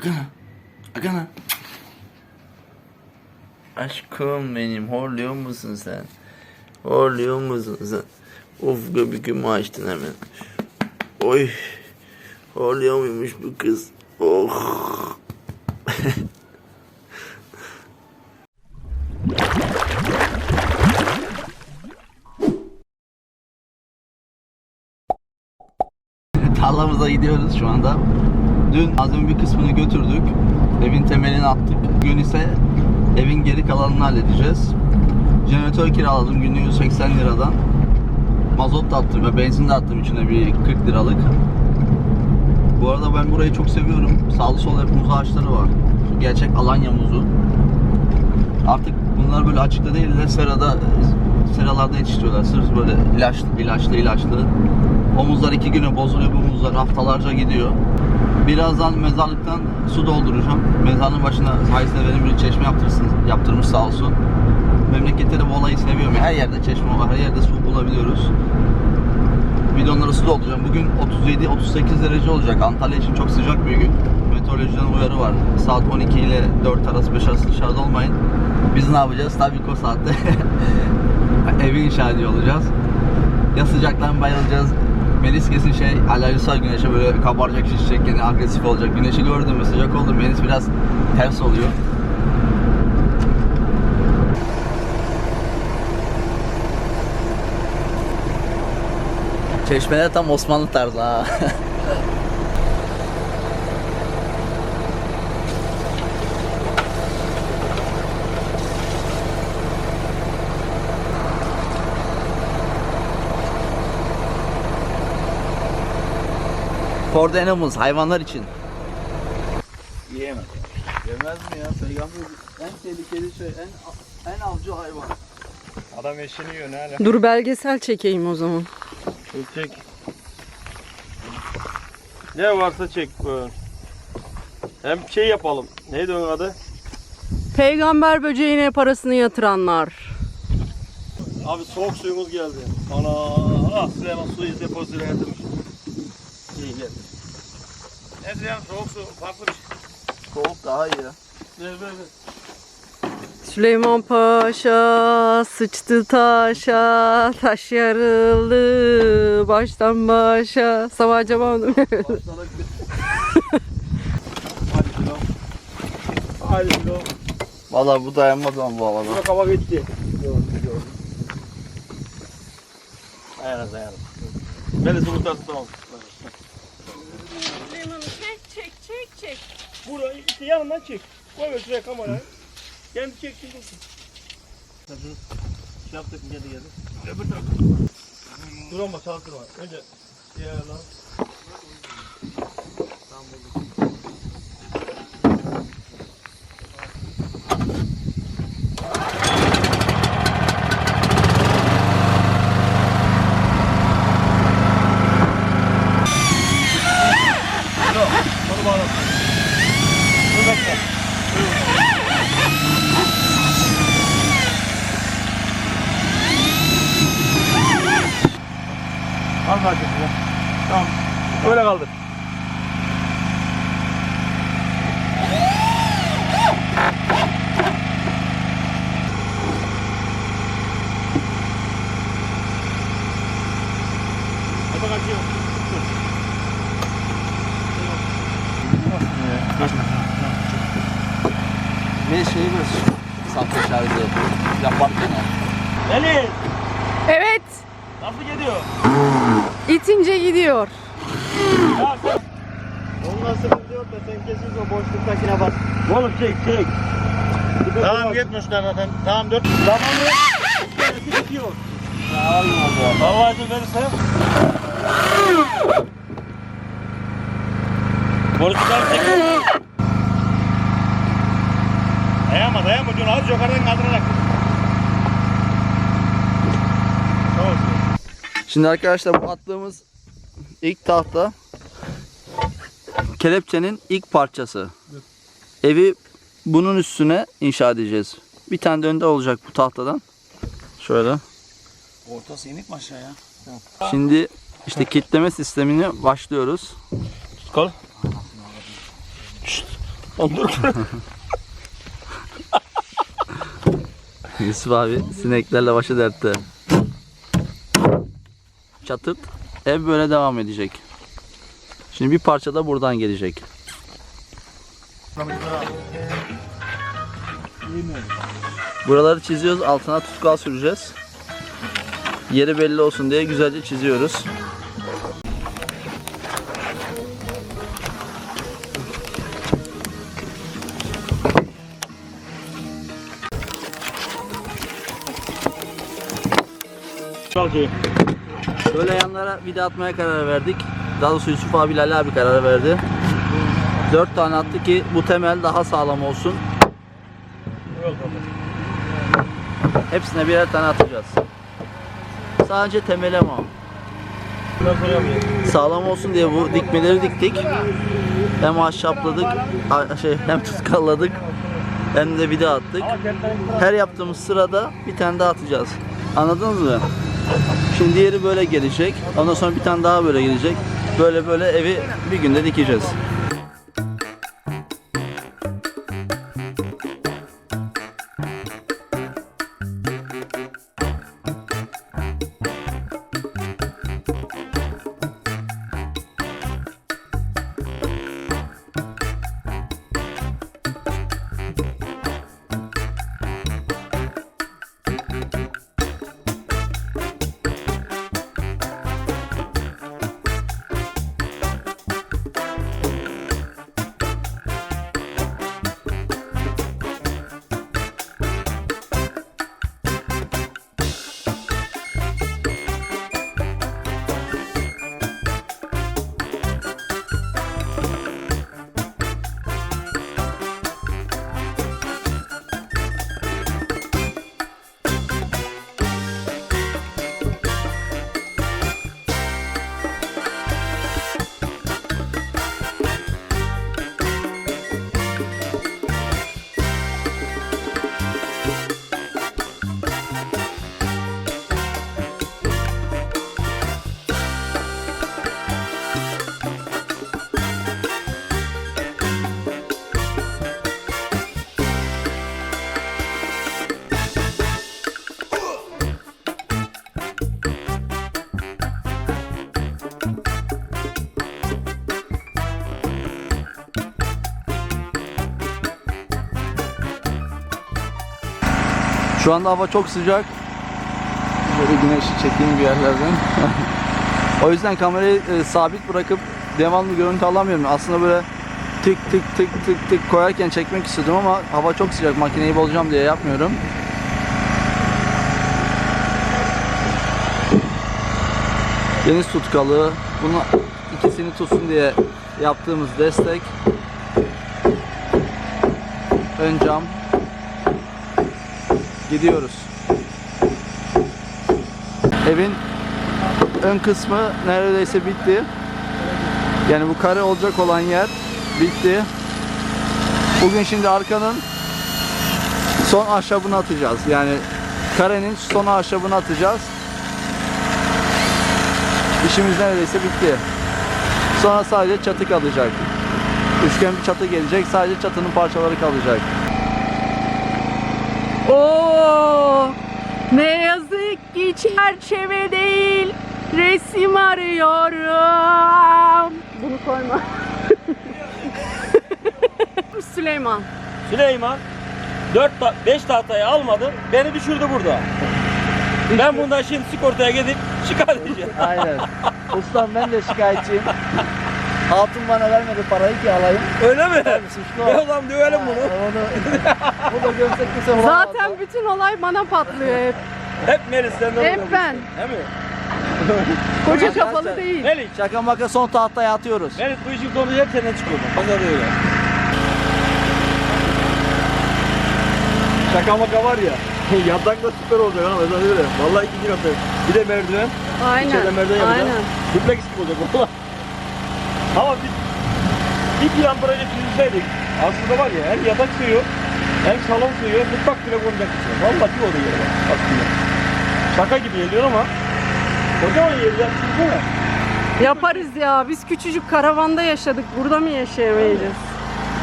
Akana. Akana. Aşkım benim horluyor musun sen? Horluyor musun sen? Of göbekimi açtın hemen. Oy. Horluyor muymuş bu kız? Oh. Tarlamıza gidiyoruz şu anda. Dün malzeme bir kısmını götürdük. Evin temelini attık. Bugün ise evin geri kalanını halledeceğiz. Jeneratör kiraladım günlüğü 180 liradan. Mazot da attım ve benzin de attım içine bir 40 liralık. Bu arada ben burayı çok seviyorum. Sağlı sol hep muz ağaçları var. Gerçek Alanya muzu. Artık bunlar böyle açıkta değil de serada seralarda yetiştiriyorlar. Sırf böyle ilaçlı, ilaçlı, ilaçlı. O muzlar iki güne bozuluyor. Bu muzlar haftalarca gidiyor. Birazdan mezarlıktan su dolduracağım. Mezarlığın başına hayırseverin bir çeşme yaptırsın, yaptırmış sağ olsun. Memlekette de bu olayı seviyorum. Her yerde çeşme var, her yerde su bulabiliyoruz. Bidonlara su dolduracağım. Bugün 37-38 derece olacak. Antalya için çok sıcak bir gün. Meteorolojiden uyarı var. Saat 12 ile 4 arası 5 arası dışarıda olmayın. Biz ne yapacağız? Tabii ki o saatte evi inşa ediyor olacağız. Ya sıcaktan bayılacağız. Melis kesin şey alerjisi var güneşe böyle kabaracak şişecek yine agresif olacak. Güneşi gördüm mü sıcak oldu Melis biraz ters oluyor. Çeşmeler tam Osmanlı tarzı ha. For the animals, hayvanlar için. Yiyemez. Yemez mi ya? Peygamber en tehlikeli şey, en en avcı hayvan. Adam eşini yiyor ne hala. Dur belgesel çekeyim o zaman. Çek çek. Ne varsa çek. Hem şey yapalım. Neydi onun adı? Peygamber böceğine parasını yatıranlar. Abi soğuk suyumuz geldi. Ana ah Süleyman suyu depozito etmiş. Süleyman soğuk su farklı bir şey. Soğuk daha iyi ya. Ver ver. Süleyman Paşa sıçtı taşa, taş yarıldı baştan başa. Sabah. Hadi Süleyman. Vallahi bu dayanmaz ama bu havada. Buna kaba gitti. Dayanır dayanır. Beni kurtarsın tamam. Süleyman'ı çek çek çek çek. Burayı işte yanından çek. Koy ver şuraya kamerayı. Kendi çek çek. çek. Sen şunu şey yaptık mı geldi geldi. Öbür tarafa. Dur ama çalıştırma. Önce diğer lan. Onu bağla. Dur bekle. Al zaten ya. Tamam. Öyle kaldır. Hadi kaçıyor. Ne şeyi mi? Sahte şarjı yaparken Elin! Evet Nasıl gidiyor? Gidiyor. Ya sen... Ondan sıkıntı yok da sen kesin o boşluktakine bas. Oğlum çek çek. Tamam gitmişler zaten. Tamam dört. Tamam mı? Bitiyor. Allah izin verirse. Borusudan çekiyor. Dayanma dayanma Cun az yukarıdan kaldırarak. Şimdi arkadaşlar bu attığımız ilk tahta kelepçenin ilk parçası. Evi bunun üstüne inşa edeceğiz. Bir tane de önde olacak bu tahtadan. Şöyle. Ortası inik mi aşağıya? Şimdi işte kitleme sistemini başlıyoruz. Kol. Dur. Yusuf abi sineklerle başı dertte. Çatıt. Ev böyle devam edecek. Şimdi bir parça da buradan gelecek. Buraları çiziyoruz. Altına tutkal süreceğiz. Yeri belli olsun diye güzelce çiziyoruz. Çok. Böyle yanlara vida atmaya karar verdik. Daha doğrusu Yusuf abiyle Ali abi karar verdi. Dört tane attı ki bu temel daha sağlam olsun. Hepsine birer tane atacağız. Sadece temel ama. Sağlam olsun diye bu dikmeleri diktik. Hem ahşapladık, şey hem tutkalladık hem de vida attık. Her yaptığımız sırada bir tane daha atacağız. Anladınız mı? Şimdi diğeri böyle gelecek. Ondan sonra bir tane daha böyle gelecek. Böyle böyle evi bir günde dikeceğiz. Şu anda hava çok sıcak. Böyle güneşi çekeyim bir yerlerden. o yüzden kamerayı e, sabit bırakıp devamlı görüntü alamıyorum. Aslında böyle tık tık tık tık tık koyarken çekmek istedim ama hava çok sıcak. Makineyi bozacağım diye yapmıyorum. Deniz tutkalı. Bunu ikisini tutsun diye yaptığımız destek. Ön cam. Gidiyoruz. Evin ön kısmı neredeyse bitti. Yani bu kare olacak olan yer bitti. Bugün şimdi arkanın son ahşabını atacağız. Yani karenin son ahşabını atacağız. İşimiz neredeyse bitti. Sonra sadece çatı kalacak. Üçgen bir çatı gelecek. Sadece çatının parçaları kalacak. Oo! Ne yazık ki çerçeve değil, resim arıyorum. Bunu koyma. Süleyman. Süleyman 4 5 tahtayı almadı. Beni düşürdü burada. Ben bundan şimdi sigortaya gidip şikayet edeceğim. Aynen. Ustam ben de şikayetçiyim. Hatun bana vermedi parayı ki alayım. Öyle mi? Suçlu Ben o. o zaman dövelim bunu. Onu, bu da gömsek kimse bulamaz. Zaten bütün olay bana patlıyor hep. Hep Melis senden Hep oluyor. ben. Değil mi? Koca kafalı değil. Melis. Şaka maka son tahtaya atıyoruz. Melis bu işin konusu hep senden çıkıyor. Pazarda öyle. Şaka maka var ya. Yatak da süper olacak ha mesela öyle. Vallahi ikinci katı. Bir de merdiven. Aynen. İçeride merdiven yapacağız. Aynen. Dupleks gibi olacak valla. Ama biz bir plan proje çizseydik aslında var ya hem yatak sığıyor hem salon sığıyor mutfak bile konacak içine. Valla bir oda yeri var aslında. Şaka gibi geliyor ama kocaman yer ya düşünsene. Yaparız ya. Biz küçücük karavanda yaşadık. Burada mı yaşayamayacağız?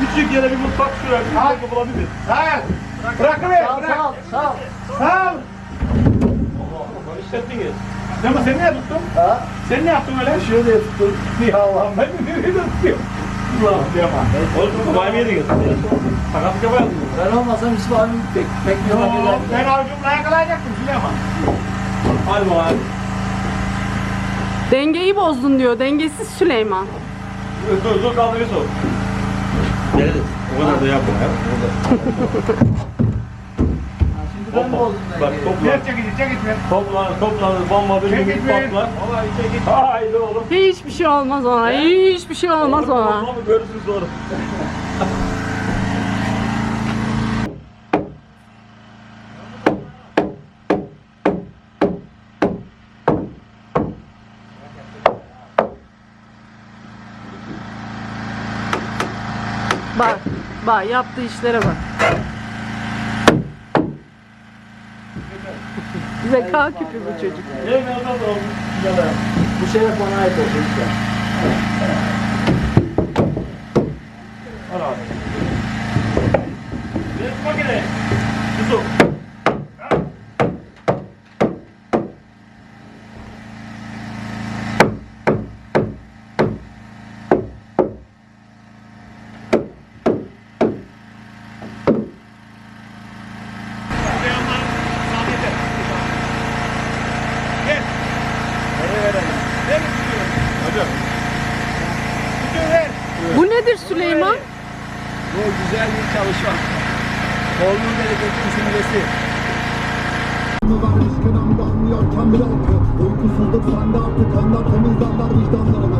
Küçük yere bir mutfak şuraya bir mutfak bulabilir. Sağ. Bırakıver. Bırak. Sağ. Sağ. İşlettiniz. Ama sen niye tuttun? Ha? Sen ne yaptın öyle? Şöyle tuttum. Ya Allah'ım ben nereye tutuyorum? Ulan yapma. Oğlum kafayı mı yediniz? Sakatlık yapayım. Ben olmasam Yusuf abim pek, pek Yo, Ben avcumla yakalayacaktım Süleyman. Hadi bakalım. Dengeyi bozdun diyor. Dengesiz Süleyman. Dur dur bir sor. Geliriz. O kadar da yapma ya. Şimdi ben mi oldum Bak topla. Çekil çekil. Toplan toplan. Bomba bir gibi patlar. Haydi oğlum. Hiçbir şey olmaz ona. Hiçbir şey olmaz ona. Tamam görürsün sonra. Bak. Bak yaptığı işlere bak. Zeka küpü bu çocuk. Ne oldu oğlum? Bu şeref bana ait olsun lütfen. Al abi. Bir makine. Yusuf. Bu nedir Süleyman? Bu güzel bir çalışma. Kolunun bereketli simgesi. Vermiş kenarda anlıyorken bile halkı Uykusuzluk sende artık kanlar temizlerler vicdanlarını